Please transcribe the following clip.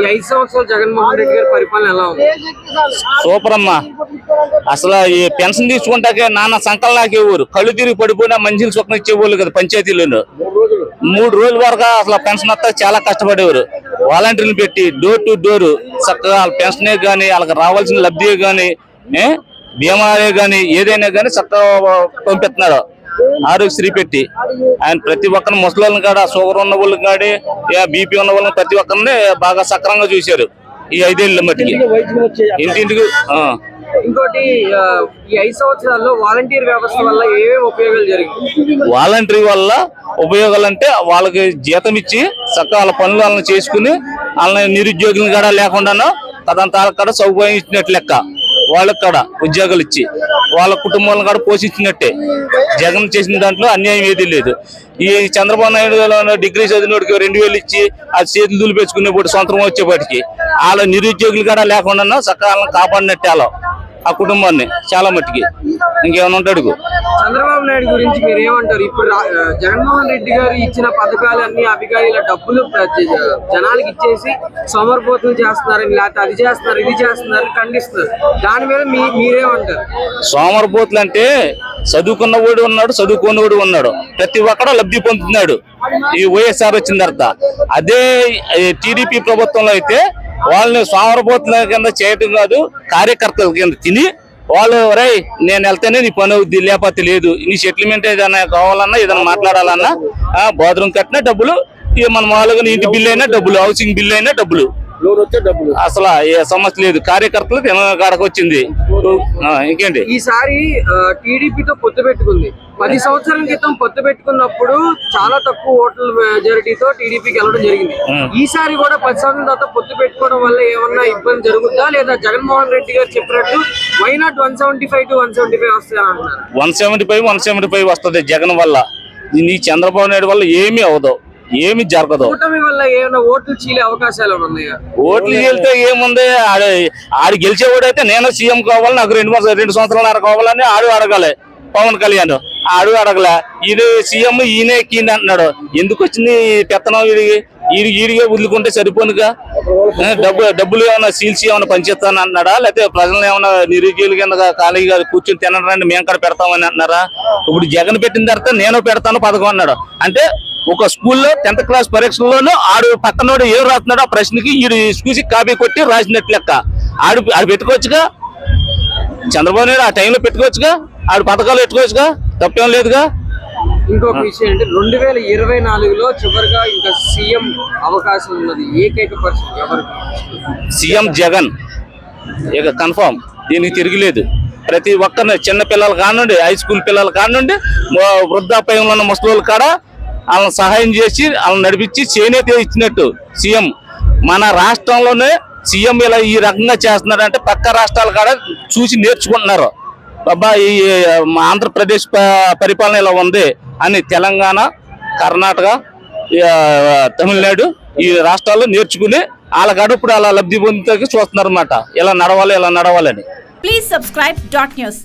ఈ ఐదు సంవత్సరాలు జగన్మోహన్ రెడ్డి గారి పరిపాలన ఎలా ఉంది? సూపర్ అమ్మా. అసలు ఈ పెన్షన్ తీసుకుంటాకే నాన్న సంకల్ నాకేవారు కళ్ళు తిరిగి పడిపోయినా మంచిని సుఖం ఇచ్చేవాళ్ళు కదా పంచాయతీలోను. మూడు రోజుల వరకు అసలు పెన్షన్ వస్తా చాలా కష్టపడేవారు. వాలంటీర్లు పెట్టి డోర్ టు డోర్ చక్కగా వాళ్ళ పెన్షనే కానీ వాళ్ళకి రావాల్సిన లబ్ధియే కానీ బీమా కానీ ఏదైనా కానీ చక్కగా పంపిస్తున్నారు. ఆరోగ్యశ్రీ పెట్టి. ఆయన ప్రతి ఒక్కరిని ముసలి కాడ షుగర్ ఉన్న వాళ్ళు కాడి బీపీ ఉన్న వాళ్ళని ప్రతి ఒక్కరిని బాగా సక్రంగా చూశారు ఈ ఐదేళ్ళ మట్టికి. ఇంటింటికి ఆ. ఇంకోటి ఆ, ఈ ఐదు సంవత్సరాల్లో వాలంటీర్ వ్యవస్థ వల్ల ఉపయోగాలు జరిగింది వాలంటరీ వల్ల ఉపయోగాలు అంటే వాళ్ళకి జీతం ఇచ్చి వాళ్ళ పనులు వాళ్ళని చేసుకుని వాళ్ళని నిరుద్యోగులను కూడా లేకుండా వాళ్ళకి కూడా సౌకర్యం ఇచ్చినట్టు లెక్క. వాళ్ళకి కూడా ఉద్యోగాలు ఇచ్చి వాళ్ళ కుటుంబాలను కూడా పోషించినట్టే. జగన్ చేసిన దాంట్లో అన్యాయం ఏదీ లేదు. ఈ చంద్రబాబు నాయుడు డిగ్రీ చదివినోడికి రెండు వేలు ఇచ్చి ఆ చేతులు దులిపేసుకునేప్పుడు సొంతం వచ్చేపాటికి. వాళ్ళ నిరుద్యోగులు కూడా లేకుండా సకాలం కాపాడినట్టే వాళ్ళు ఆ కుటుంబాన్ని చాలా మట్టికి. ఇంకేమైనా ఉంటాడు చంద్రబాబు నాయుడు గురించి మీరు ఏమంటారు? ఇప్పుడు జగన్మోహన్ రెడ్డి గారు ఇచ్చిన పథకాలన్నీ అధికారుల డబ్బులు ప్ర- జ- జనాలకి ఇచ్చేసి సోమరిపోతులు చేస్తున్నారని లేకపోతే అది చేస్తున్నారు? ఇది చేస్తున్నారు? ఖండిస్తున్నారు. దాని మీద మీ మీరేమంటారు? సోమరపోతులు అంటే చదువుకున్నవాడు ఉన్నాడు చదువుకున్నవాడు ఉన్నాడు. ప్రతి ఒక్కడు లబ్ధి పొందుతున్నాడు. ఈ వైఎస్ఆర్ వచ్చిన తర్వాత. అదే టీడీపీ ప్రభుత్వంలో అయితే వాళ్ళని సోమరపోతుల కింద చేయటం కాదు కార్యకర్తల కింద తిని వాళ్ళు రై నేను వెళ్తేనే నీ పని అవుద్ది లేకపోతే లేదు. నీ సెటిల్మెంట్ ఏదైనా కావాలన్నా ఏదైనా మాట్లాడాలన్నా బాత్రూమ్ కట్టినా డబ్బులు ఇక మన మామూలుగా ఇంటి బిల్లు అయినా డబ్బులు హౌసింగ్ బిల్లు అయినా డబ్బులు. అసలు ఏ సమస్య లేదు. కార్యకర్తలు కాడకు వచ్చింది. ఇంకేంటి? ఈసారి టీడీపీతో పొత్తు పెట్టుకుంది. పది సంవత్సరాల క్రితం పొత్తు పెట్టుకున్నప్పుడు చాలా తక్కువ ఓట్ల మెజారిటీతో టీడీపీకి వెళ్ళడం జరిగింది. ఈసారి కూడా పది సంవత్సరాల తర్వాత పొత్తు పెట్టుకోవడం వల్ల ఏమన్నా ఇబ్బంది జరుగుతుందా లేదా జగన్మోహన్ రెడ్డి గారు చెప్పినట్టు why not one seventy five to one seventy five వస్తాయని అంటున్నారు. One seventy five one seventy five వస్తుంది జగన్ వల్ల. నీ చంద్రబాబు నాయుడు వల్ల ఏమీ అవదు ఏమీ జరగదు. కూటమి వల్ల ఏమైనా ఓట్లు చీలే అవకాశాలు ఏమైనా ఉన్నాయా? ఓట్లు వెళ్తే ఏముంది? ఆడ ఆడు గెలిచేవాడు అయితే నేను సీఎం కావాలి నాకు రెండు రెండు సంవత్సరాలు కావాలని ఆడు అడగాలి. పవన్ కళ్యాణ్ ఆడు అడగలే. ఇది సీఎం ఈయనే కీన్ అంటున్నాడు. ఎందుకు వచ్చింది పెత్తనం వీడికి? ఈడి ఈడిగా వదులుకుంటే సరిపోనుగా? డబ్బు డబ్బులు ఏమైనా సీల్స్ ఏమైనా పనిచేస్తాను అంటున్నాడా? లేకపోతే ప్రజలను ఏమైనా నిరుద్యోగుల కింద ఖాళీగా కూర్చొని తినరండి మేము కూడా పెడతామని అంటున్నారా? ఇప్పుడు జగన్ పెట్టిన తర్వాత నేను పెడతాను పథకం అన్నాడు. అంటే ఒక స్కూల్లో టెన్త్ క్లాస్ పరీక్షల్లోనూ ఆడు పక్కనోడు ఏం రాస్తున్నాడో ఆ ప్రశ్నకి ఈడు చూసి కాపీ కొట్టి రాసినట్లు లెక్క. ఆడు ఆడు పెట్టుకోవచ్చుగా? చంద్రబాబు నాయుడు ఆ టైంలో పెట్టుకోవచ్చుగా? ఆడు పథకాలు పెట్టుకోవచ్చుగా? తప్పేం లేదుగా? ఇంకొక విషయం అంటే రెండు వేల ఇరవై నాలుగులో చివరిగా ఇంకా సీఎం అవకాశం ఉన్నది. ఏకైక పర్సన్ ఎవరు? సీఎం జగన్. ఇక కన్ఫామ్. దీనికి తిరిగిలేదు ప్రతి ఒక్కరిని చిన్న పిల్లలు కానుండి హై స్కూల్ పిల్లలు కానుండి వృద్ధాప్యంలో ఉన్న ముసలి కాడ వాళ్ళని సహాయం చేసి వాళ్ళని నడిపించి చేనేత ఇచ్చినట్టు సీఎం. మన రాష్ట్రంలోనే సీఎం ఇలా ఈ రకంగా చేస్తున్నారంటే పక్క రాష్ట్రాల కాడ చూసి నేర్చుకుంటున్నారు. బాబా ఈ ఆంధ్రప్రదేశ్ పరిపాలన ఇలా ఉంది అని తెలంగాణ కర్ణాటక తమిళనాడు ఈ రాష్ట్రాల్లో నేర్చుకుని వాళ్ళ కాడ ఇప్పుడు అలా లబ్ధి పొందుతాకి చూస్తున్నారు అనమాట ఇలా నడవాలి ఇలా నడవాలని. Please subscribe dot news